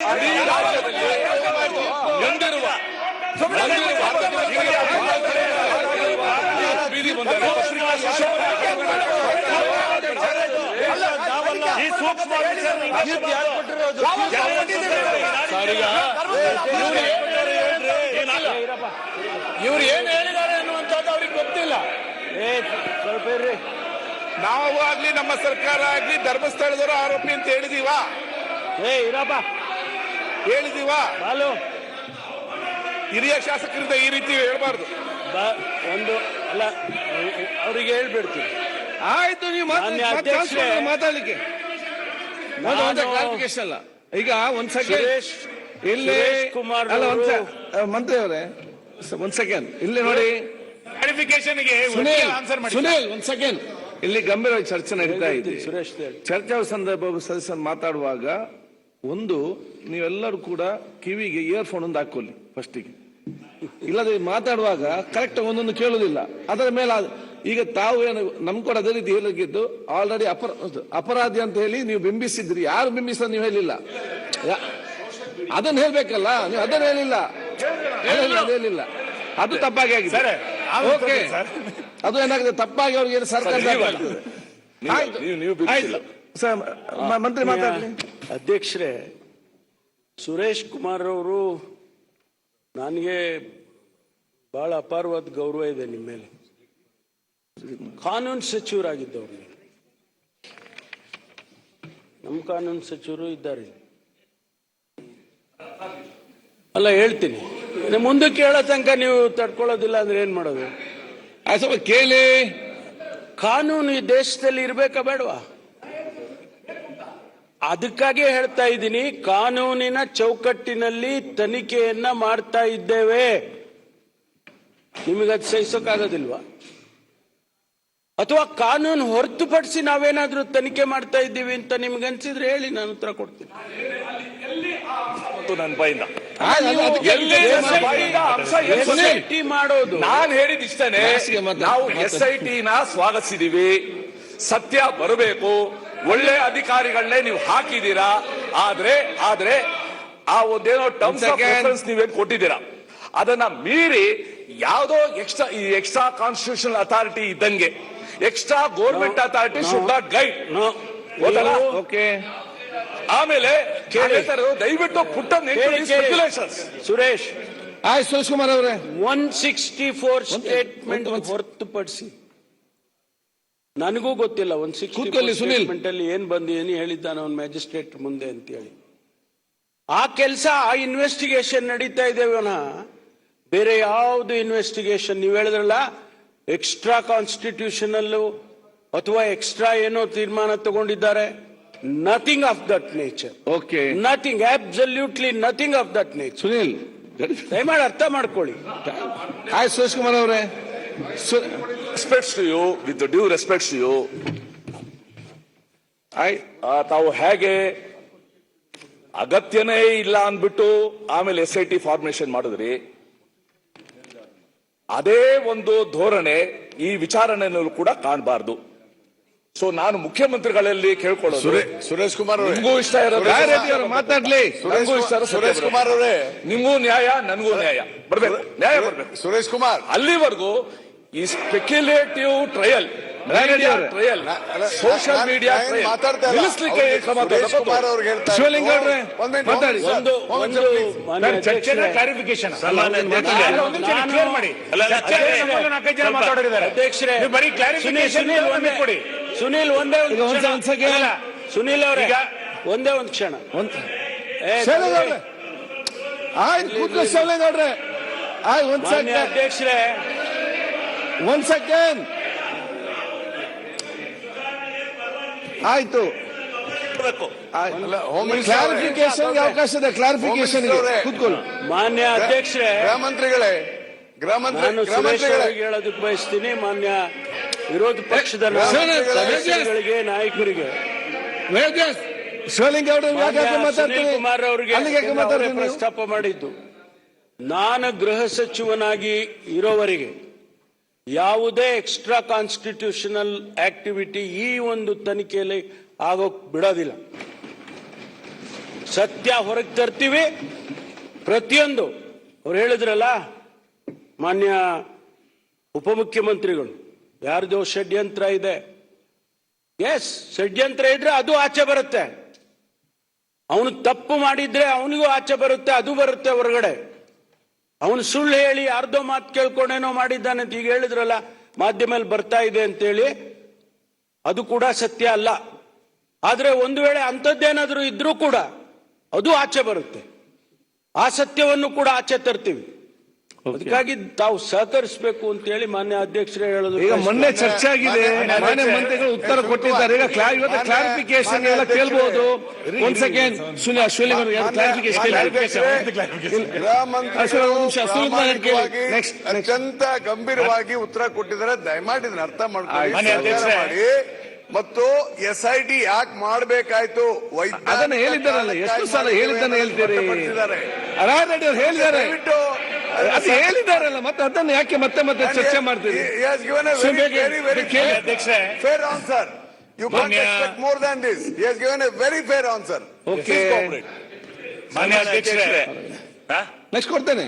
ಇಡೀ ರಾಜ್ಯದಲ್ಲಿ ಎಂದಿರುವ ಬೀದಿ ಬಂದರೆ ಈ ಸೂಕ್ಷ್ಮ ಸರ್, ಈಗ ಇವ್ರು ಏನ್ ಹೇಳಿದ್ದಾರೆ ಅನ್ನುವಂಥದ್ದು ಅವ್ರಿಗೆ ಗೊತ್ತಿಲ್ಲ ಸ್ವಲ್ಪ ಇರ್ರಿ ನಾವು ಆಗ್ಲಿ ನಮ್ಮ ಸರ್ಕಾರ ಆಗ್ಲಿ ಧರ್ಮಸ್ಥಳದವರು ಆರೋಪಿ ಅಂತ ಹೇಳಿದೀವಾ ಏ ಇರಪ್ಪ ಹೇಳಿದೀವ? ಬಾಲು. ಹಿರಿಯ ಶಾಸಕರಿಂದ ಈ ರೀತಿ ಹೇಳ್ಬಾರ್ದು. ಬಾ ಒಂದು ಅಲ್ಲ ಅವರಿಗೆ ಹೇಳ್ಬಿಡ್ತೀವಿ ಆಯ್ತು ನೀವು ಮಾತಾಡಲಿಕ್ಕೆ. ಕ್ಲಾರಿಫಿಕೇಶನ್ ಅಲ್ಲ. ಈಗ ಒಂದ್ ಸೆಕೆಂಡ್ ಸುರೇಶ್ ಇಲ್ಲಿ ಸುರೇಶ್ ಕುಮಾರ್ ಅಲ್ಲ ಒಂದ್ ಮಂತ್ರಿ ಅವರೇ ಒಂದ್ ಸೆಕೆಂಡ್ ಇಲ್ಲಿ ನೋಡಿ. ಕ್ಲಾರಿಫಿಕೇಶನ್ ಸುನೀಲ್ ಆನ್ಸರ್ ಮಾಡಿ. ಸುನೀಲ್ ಒಂದ್ ಸೆಕೆಂಡ್ ಇಲ್ಲಿ ಗಂಭೀರವಾಗಿ ಚರ್ಚೆ ನಡೀತಾ ಇದೆ. ಚರ್ಚಾ ಸಂದರ್ಭ ಸದಸ್ಯರು ಮಾತಾಡುವಾಗ ಒಂದು ನೀವೆಲ್ಲರೂ ಕೂಡ ಕಿವಿಗೆ ಇಯರ್ಫೋನ್ ಒಂದು ಹಾಕೊಳ್ಳಿ ಫಸ್ಟಿಗೆ ಇಲ್ಲದೆ ಮಾತಾಡುವಾಗ ಕರೆಕ್ಟ್ ಒಂದೊಂದು ಕೇಳುವುದಿಲ್ಲ. ಅದರ ಮೇಲೆ ಈಗ ತಾವು ಏನು ನಮ್ ಕೂಡ ಅದೇ ರೀತಿ ಹೇಳಿದ್ದು ಆಲ್ರೆಡಿ ಅಪರ ಅಪರಾಧಿ ಅಂತ ಹೇಳಿ ನೀವು ಬಿಂಬಿಸಿದ್ರಿ. ಯಾರು ಬಿಂಬಿಸ ನೀವು ಹೇಳಿಲ್ಲ. ಅದನ್ನ ಹೇಳ್ಬೇಕಲ್ಲ ನೀವು ಅದನ್ನ ಹೇಳಿಲ್ಲ. ಹೇಳಿಲ್ಲ, ಅದು ತಪ್ಪಾಗಿ ಆಗಿದೆ. ಓಕೆ ಅದು ಏನಾಗಿದೆ? ತಪ್ಪಾಗಿ ಅವ್ರಿಗೆ ಸರ್ಕಾರ ಸರ್, ಮಂತ್ರಿ ಮಾತಾಡಲಿ ಅಧ್ಯಕ್ಷರೇ ಸುರೇಶ್ ಕುಮಾರ್ ಅವರು ನನಗೆ ಬಹಳ ಅಪಾರವಾದ ಗೌರವ ಇದೆ ನಿಮ್ಮ ಮೇಲೆ. ಕಾನೂನು ಸಚಿವರಾಗಿದ್ದವ್ರು. ನಮ್ಮ ಕಾನೂನು ಸಚಿವರು ಇದ್ದಾರೆ. ಅಲ್ಲ ಹೇಳ್ತೀನಿ. ಮುಂದಕ್ಕೆ ಹೇಳೋ ತನಕ ನೀವು ತಡ್ಕೊಳ್ಳೋದಿಲ್ಲ ಅಂದ್ರೆ ಏನ್ ಮಾಡೋದು? ಕೇಳಿ. ಕಾನೂನು ಈ ದೇಶದಲ್ಲಿ ಇರ್ಬೇಕಾ ಬೇಡವಾ? ಅದಕ್ಕಾಗಿ ಹೇಳ್ತಾ ಇದ್ದೀನಿ ಕಾನೂನಿನ ಚೌಕಟ್ಟಿನಲ್ಲಿ ತನಿಖೆಯನ್ನ ಮಾಡ್ತಾ ಇದ್ದೇವೆ. ನಿಮಗದು ಸಹಿಸೋಕ್ಕಾಗೋದಿಲ್ವಾ ಅಥವಾ ಕಾನೂನು ಹೊರತುಪಡಿಸಿ ನಾವೇನಾದ್ರೂ ತನಿಖೆ ಮಾಡ್ತಾ ಇದ್ದೀವಿ ಅಂತ ನಿಮ್ಗೆ ಅನ್ಸಿದ್ರೆ ಹೇಳಿ ನಾನು ಉತ್ತರ ಕೊಡ್ತೀನಿ. ಮಾಡೋದು? ನಾನ್ ಹೇಳಿದ ಮಾತಾಡಿ. ನಾವು ಎಸ್ ಐ ಟಿ ನ ಸ್ವಾಗತಿಸಿದೀವಿ. ಸತ್ಯ ಬರಬೇಕು. ಒಳ್ಳೆ ಅಧಿಕಾರಿಗಳನ್ನೇ ನೀವು ಹಾಕಿದೀರಾ ಆದ್ರೆ ಆದ್ರೆ ಆ ಒಂದೇನೋ ಟರ್ಮ್ಸ್ ಆಫ್ ನೀವೇನು ರೆಫರೆನ್ಸ್ ನೀವೇನ್ ಕೊಟ್ಟಿದ್ದೀರಾ? ಅದನ್ನ ಮೀರಿ ಯಾವುದೋ ಎಕ್ಸ್ಟ್ರಾ ಈ ಎಕ್ಸ್ಟ್ರಾ ಕಾನ್ಸ್ಟಿಟ್ಯೂಷನಲ್ ಅಥಾರಿಟಿ ಇದ್ದಂಗೆ extra government authority should not guide? Okay ಆಮೇಲೆ ದಯವಿಟ್ಟು ಪುಟ್ಟ. ಸುರೇಶ್. ಆಯ್ತು ಸುರೇಶ್ ಕುಮಾರ್ ಅವರೇ. ಒನ್ ಸಿಕ್ಸ್ಟಿ ಫೋರ್ ಸ್ಟೇಟ್ಮೆಂಟ್ ಹೊರತುಪಡಿಸಿ. ನನಗೂ ಗೊತ್ತಿಲ್ಲ ಒಂದು ಕೂತ್ಕೊಳ್ಳಿ, ಸುನಿಲ್. ಸ್ಟೇಟ್ಮೆಂಟ್ ಅಲ್ಲಿ ಏನ್ ಬಂದು ಏನು ಹೇಳಿದ್ದಾನೆ ಅವ್ನು ಮ್ಯಾಜಿಸ್ಟ್ರೇಟ್ ಮುಂದೆ ಅಂತ ಹೇಳಿ ಆ ಕೆಲಸ ಆ ಇನ್ವೆಸ್ಟಿಗೇಷನ್ ನಡೀತಾ ಇದ್ದೇವನ ಬೇರೆ ಯಾವುದು ಇನ್ವೆಸ್ಟಿಗೇಷನ್ ನೀವು ಹೇಳಿದ್ರಲ್ಲ ಎಕ್ಸ್ಟ್ರಾ ಕಾನ್ಸ್ಟಿಟ್ಯೂಷನಲ್ ಅಥವಾ ಎಕ್ಸ್ಟ್ರಾ ಏನೋ ತೀರ್ಮಾನ ತಗೊಂಡಿದ್ದಾರೆ. Nothing of that nature okay nothing absolutely nothing of that nature Sunil. ದಯಮಾಡಿ ಅರ್ಥ ಮಾಡ್ಕೊಳ್ಳಿ. ಆಯ್ತು ಸುರೇಶ್ ಕುಮಾರ್ ಅವರೇ. To you with due respects to you ಆಯ್- ತಾವು ಹೇಗೆ ಅಗತ್ಯನೇ ಇಲ್ಲ ಅಂದ್ಬಿಟ್ಟು ಆಮೇಲೆ ಎಸ್ ಐ ಟಿ ಫಾರ್ಮೇಶನ್ ಮಾಡಿದ್ರಿ ಅದೇ ಒಂದು ಧೋರಣೆ ಈ ವಿಚಾರಣೆಯಲ್ಲೂ ಕೂಡ ಕಾಣಬಾರ್ದು. ಸೊ ನಾನು ಮುಖ್ಯಮಂತ್ರಿಗಳಲ್ಲಿ ಕೇಳ್ಕೊಳ್ಳೋದು ಸುರೇಶ್ ಕುಮಾರ್ ಅವರೇ. ನಿಮಗೂ ಇಷ್ಟ ಇರೋದು ಮಾತಾಡ್ಲಿ. ಸುರೇಶ್ ಕುಮಾರ್ ಅವರೇ. ನಿಮಗೂ ನ್ಯಾಯ ನನಗೂ ನ್ಯಾಯ. ಬರ್ಬೇಕು ನ್ಯಾಯ ಬರ್ಬೇಕು. ಸುರೇಶ್ ಕುಮಾರ್. ಅಲ್ಲಿವರೆಗೂ ಈ speculative trial trial social media ನಿಲ್ಲಿಸಲಿಕ್ಕೆ ಅವ್ರಿಗೆ ಕ್ರಮ. ಅವ್ರಿಗೆ ಶಿವಲಿಂಗ ಮಾತಾಡಿ. ಒಂದ್ ಒಂದು minute, ಒಂದು ಒಂದ್ minute, please. ಮಾನ್ಯ ಅಧ್ಯಕ್ಷರೇ, ಕ್ಲಾರಿಫಿಕೇಶನ್ ಅಧ್ಯಕ್ಷರೇ ನೀವು ಬರೀ ಕ್ಲಾರಿಫಿಕೇಶನ್ ಸುನೀಲ್ ಒಂದೇ ಕೊಡಿ. ಸುನೀಲ್ ಒಂದೇ ಒಂದು ಸುನೀಲ್ ಅವರೇ ಈಗ ಒಂದೇ ಒಂದು ಕ್ಷಣ. ಆಯ್ತು ಕೂತ್ಕೊ ಶಿವಲಿಂಗ ಅವ್ರೆ. ಆಯ್ತು ಒಂದ್ ಅಧ್ಯಕ್ಷರೇ ಒಂದ್ ಅಗೇನ್ ಆಯ್ತು ಕ್ಲಾರಿಫಿಕೇಶನ್ ಅವಕಾಶ ಇದೆ. ಕ್ಲಾರಿಫಿಕೇಶನ್ ಕೂತ್ಕೊಳ್ಳಿ. ಮಾನ್ಯ ಅಧ್ಯಕ್ಷರೇ ಗೃಹ ಮಂತ್ರಿಗಳೇ ಗೃಹ ಮಂತ್ರಿ ಹೇಳೋದಕ್ಕೆ ಬಯಸ್ತೀನಿ. ಮಾನ್ಯ ವಿರೋಧ ಪಕ್ಷದ ಸದಸ್ಯರುಗಳಿಗೆ ನಾಯಕರಿಗೆ. ಶಿವಲಿಂಗ ಕುಮಾರ್ ಅವರಿಗೆ? ಪ್ರಸ್ತಾಪ ಮಾಡಿದ್ದು. ನಾನು ಗೃಹ ಸಚಿವನಾಗಿ ಇರೋವರೆಗೆ ಯಾವುದೇ ಎಕ್ಸ್ಟ್ರಾ ಕಾನ್ಸ್ಟಿಟ್ಯೂಷನಲ್ ಆಕ್ಟಿವಿಟಿ ಈ ಒಂದು ತನಿಖೆಯಲ್ಲಿ ಆಗೋಕ್ ಬಿಡೋದಿಲ್ಲ. ಸತ್ಯ ಹೊರಗೆ ತರ್ತೀವಿ, ಪ್ರತಿಯೊಂದು. ಅವ್ರು ಹೇಳಿದ್ರಲ್ಲ, ಮಾನ್ಯ ಉಪಮುಖ್ಯಮಂತ್ರಿಗಳು, ಯಾರ್ದೋ ಷಡ್ಯಂತ್ರ ಇದೆ. ಎಸ್ ಷಡ್ಯಂತ್ರ ಇದ್ರೆ ಅದು ಆಚೆ ಬರುತ್ತೆ. ಅವನು ತಪ್ಪು ಮಾಡಿದ್ರೆ ಅವನಿಗೂ ಆಚೆ ಬರುತ್ತೆ, ಅದು ಬರುತ್ತೆ ಹೊರಗಡೆ. ಅವನು ಸುಳ್ಳು ಹೇಳಿ ಯಾರ್ದೋ ಮಾತು ಕೇಳ್ಕೊಂಡೇನೋ ಮಾಡಿದ್ದಾನೆ ಅಂತ ಈಗ ಹೇಳಿದ್ರಲ್ಲ ಮಾಧ್ಯಮದಲ್ಲಿ ಬರ್ತಾ ಇದೆ ಅಂತೇಳಿ, ಅದು ಕೂಡ ಸತ್ಯ ಅಲ್ಲ. ಆದರೆ ಒಂದು ವೇಳೆ ಅಂಥದ್ದೇನಾದರೂ ಇದ್ರೂ ಕೂಡ ಅದು ಆಚೆ ಬರುತ್ತೆ. ಆ ಸತ್ಯವನ್ನು ಕೂಡ ಆಚೆ ತರ್ತೀವಿ. ಅದಕ್ಕಾಗಿ ತಾವು ಸಹಕರಿಸಬೇಕು ಅಂತ ಹೇಳಿ ಮಾನ್ಯ ಅಧ್ಯಕ್ಷರೇ ಹೇಳೋದು ಈಗ ಮೊನ್ನೆ ಚರ್ಚೆ ಆಗಿದೆ. ಮಾನ್ಯ ಮಂತ್ರಿಗಳು ಉತ್ತರ ಕೊಟ್ಟಿದ್ದಾರೆ. ಈಗ ಕ್ಲಾರಿಫಿಕೇಶನ್ ಎಲ್ಲ ಕೇಳ್ಬಹುದು ಒಂದ್ ಸೆಕೆಂಡ್ ಸುನಿ ಅಶ್ವಲಿ ಕ್ಲಾರಿಫಿಕೇಶನ್. ಅತ್ಯಂತ ಗಂಭೀರವಾಗಿ ಉತ್ತರ ಕೊಟ್ಟಿದ್ದಾರೆ. ದಯಮಾಡಿ ಇದನ್ನ ಅರ್ಥ ಮಾಡ್ಕೊಳ್ಳಿ. ಮಾನ್ಯ ಅಧ್ಯಕ್ಷರೇ. ಮಾಡಿ. ಮತ್ತು ಎಸ್ ಐ ಟಿ ಯಾಕೆ ಮಾಡಬೇಕಾಯ್ತು? ಅದನ್ನ ಹೇಳಿದ್ದಾರಲ್ಲ. ಎಷ್ಟು ಸಲ ಹೇಳಿದ್ದಾನೆ ಹೇಳ್ತೀರಿ? ಹೇಳಿದ್ದಾರೆ. ಅದು ಹೇಳಿದಾರಲ್ಲ ಮತ್ತೆ ಅದನ್ನು ಯಾಕೆ ಮತ್ತೆ ಮತ್ತೆ ಚರ್ಚೆ ಮಾಡ್ತೀರಿ fair answer you can't more than this given a very fair answer okay next ಕೊಡ್ತೇನೆ.